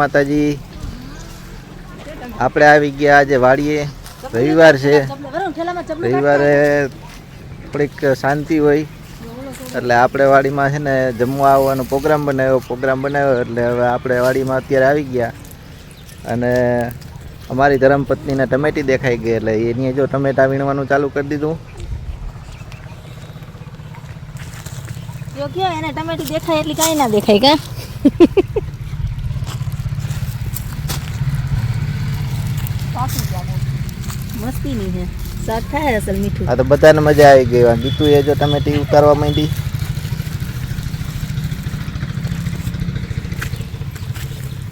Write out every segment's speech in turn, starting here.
માતાજી. આપણે આવી ગયા આજે વાડીએ. રવિવાર છે. રવિવારે થોડીક શાંતિ હોય. એટલે આપણે વાડીમાં છે ને જમવા આવવાનો પ્રોગ્રામ બનાવ્યો. પ્રોગ્રામ બનાવ્યો એટલે હવે આપણે વાડીમાં અત્યારે આવી ગયા. અને અમારી ધર્મપત્નીને ટમેટી દેખાઈ ગઈ એટલે એની જો ટમેટા વીણવાનું ચાલુ કરી દીધું. યોગ્ય એને ટમેટી દેખાય એટલે કાંઈ ના દેખાય, કા? મસ્તી ની છે. શાક થાય અસલ મીઠું. આ તો બધાને મજા આવી ગઈ આ એ જો ટમેટી ઉતારવા માંડી.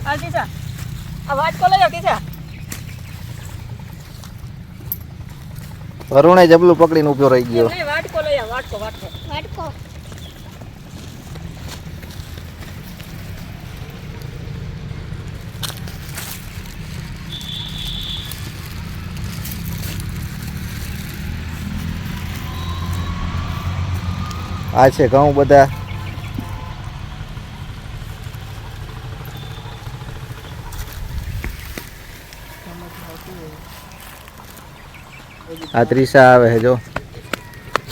આ વરુણે જબલું પકડીને ઊભો રહી ગયો. વાટકો લઈ વાટકો વાટકો. વાટકો. આ છે ઘઉં બધા. આ ત્રીસા આવે છે જો.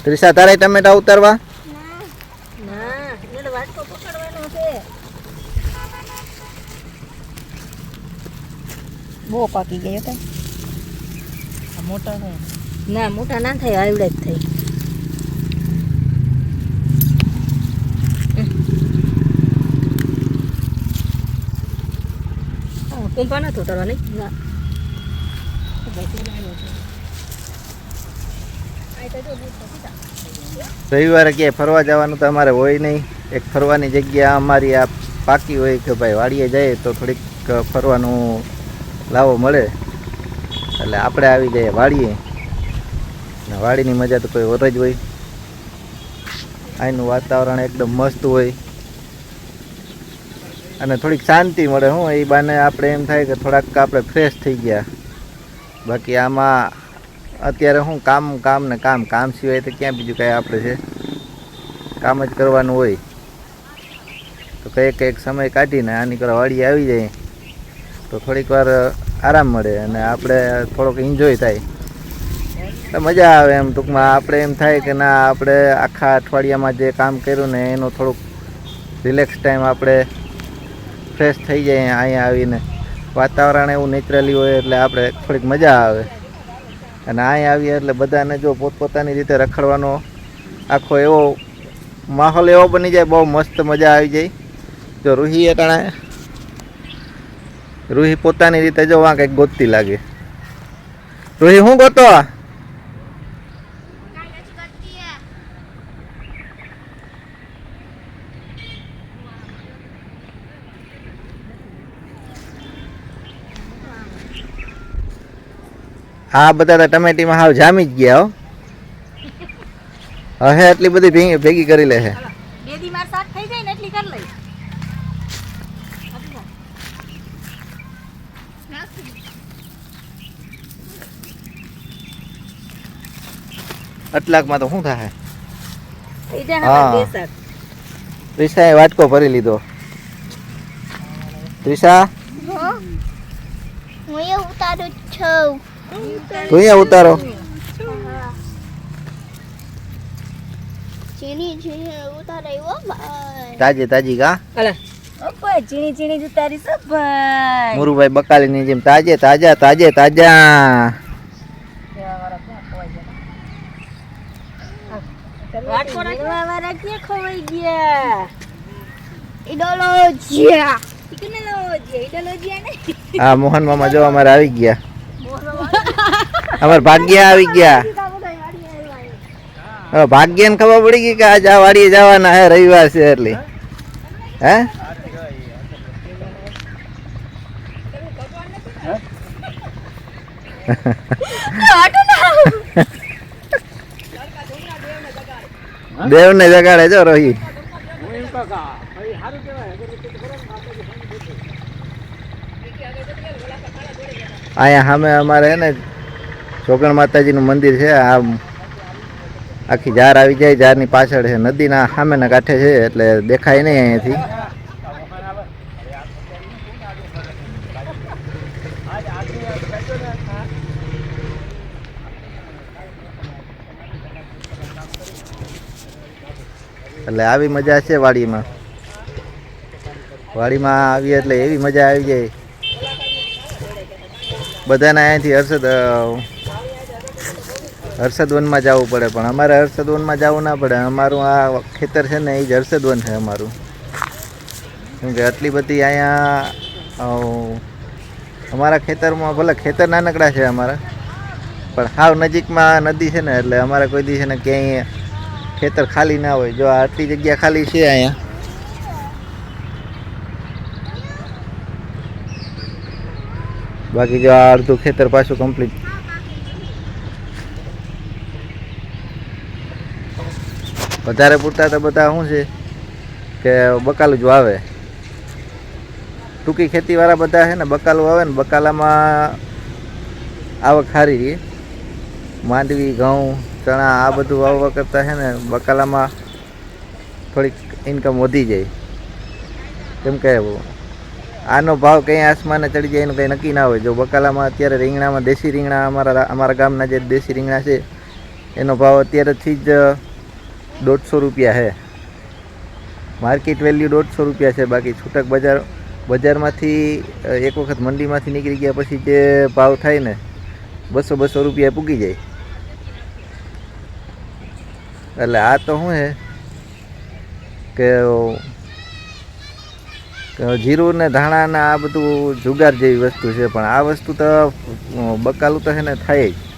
ત્રીસા તારે ટમેટા ઉતારવા? ના એને તો વાટકો પકડવાનો છે બહુ પાકી ગયો મોટા ના મોટા ના થાય આવડે જ થાય. કુંપા નથી ઉતારવા નહીં? ના. રવિવારે ક્યાંય ફરવા જવાનું તો અમારે હોય નહીં. એક ફરવાની જગ્યા અમારી આ પાકી હોય કે ભાઈ વાડીએ જઈએ તો થોડીક ફરવાનું લાવો મળે. એટલે આપણે આવી જઈએ વાડીએ. ને વાડીની મજા તો કોઈ ઓર જ હોય. અહીંનું વાતાવરણ એકદમ મસ્ત હોય. અને થોડીક શાંતિ મળે, હું એ બાને આપણે એમ થાય કે થોડાક આપણે ફ્રેશ થઈ ગયા. બાકી આમાં અત્યારે શું કામ કામ ને કામ કામ સિવાય તો ક્યાં બીજું કાંઈ આપણે છે? કામ જ કરવાનું હોય. તો કંઈક કંઈક સમય કાઢીને આની કરવા વાડી આવી જાય. તો થોડીક વાર આરામ મળે અને આપણે થોડોક એન્જોય થાય. મજા આવે એમ ટૂંકમાં. આપણે એમ થાય કે ના, આપણે આખા અઠવાડિયામાં જે કામ કર્યું ને એનો થોડુંક રિલેક્સ ટાઈમ આપણે ફ્રેશ થઈ જાય અહીંયા આવીને. વાતાવરણ એવું નેચરલી હોય એટલે આપણે થોડીક મજા આવે. અને અહીંયા આવીએ એટલે બધાને જો પોતપોતાની રીતે રખડવાનો આખો એવો માહોલ એવો બની જાય, બહુ મસ્ત મજા આવી જાય. જો રૂહી અટાણે રૂહી પોતાની રીતે જો આ કંઈક ગોતતી લાગે. રૂહી, શું ગોતો હા બધા તો ટમેટીમાં હાવ જામી જ ગયા હો. હવે એટલી બધી ભેગી ભેગી કરી લે છે. બે દી માર શાક થઈ જાય ને એટલી કરી લઈ. અટલાકમાં તો શું થાય? થઈ જાય હા. ને બે શાક ત્રિષાએ વાટકો ભરી લીધો. ત્રિષા? હું. એ ઉતારું છું. તું અહીંયા ઉતારો ચીની ચીની ઉતારાયો ભાઈ તાજી તાજી કા અલે ઓપા ચીણી ચીણી જ ઉતારી છે ભાઈ મુરુભાઈ બકાલીની જેમ તાજે તાજા તાજે તાજા વાટકો રાખવા વાળા ક્યાં ખવાઈ ગયા ઇડોલો જ્યા ઇકોનોલોજી ઇડોલોજી ને હા મોહન મામા જો અમારે આવી ગયા અમારે ભાગ્ય આવી ગયા. ભાગ્ય ભાગ્યને ખબર પડી ગઈ કે આજ આ વાડીએ જવાના હે, રવિવાર છે એટલે. હે? દેવ ને જગાડે જો રોહી. અહીંયા સામે અમારે ને છોકણ માતાજીનું મંદિર છે. આ આખી ઝાર આવી જાય. ઝારની પાછળ છે. નદીના સામેના કાંઠે છે એટલે દેખાય નહીં અહીંયાથી એટલે આવી મજા છે વાડીમાં. વાડીમાં આવીએ એટલે એવી મજા આવી જાય. બધાને અહીંયાથી હર્ષદ અ, હર્ષદવનમાં જવું પડે પણ અમારે હર્ષદવનમાં જવું ના પડે. અમારું આ ખેતર છે ને એ જ હર્ષદવન છે અમારું. કેમ કે આટલી બધી અહીંયા અમારા ખેતરમાં ભલે ખેતર નાનકડા છે અમારા પણ સાવ નજીકમાં નદી છે ને એટલે અમારે કોઈ દી છે ને ક્યાંય ખેતર ખાલી ના હોય. જો આટલી જગ્યા ખાલી છે અહીંયા. બાકી જો આ અડધું ખેતર પાછું કમ્પ્લીટ વધારે પૂરતા તો બધા શું છે કે બકાલું જ વાવે. ટૂંકી ખેતીવાળા બધા છે ને બકાલું આવે ને બકાલામાં આવક સારી રહી. માંડવી, ઘઉં, ચણા આ બધું વાવવા કરતાં છે ને બકાલામાં થોડીક ઇન્કમ વધી જાય. કેમ કે આનો ભાવ કંઈ આસમાને ચડી જાય એનું કંઈ નક્કી ના હોય. જો બકાલામાં અત્યારે રીંગણામાં, દેશી રીંગણા અમારા અમારા ગામના જે દેશી રીંગણા છે, એનો ભાવ અત્યારેથી જ દોઢસો રૂપિયા છે માર્કેટ વેલ્યુ દોઢસો રૂપિયા છે, બાકી છૂટક બજાર, બજારમાંથી એક વખત મંડીમાંથી નીકળી ગયા પછી જે ભાવ થાય ને, બસો બસો રૂપિયા પૂગી જાય. એટલે આ તો શું છે કે જીરું ને ધાણા ને આ બધું જુગાર જેવી વસ્તુ છે, પણ આ વસ્તુ તો બકાલું તો છે ને થાય જ.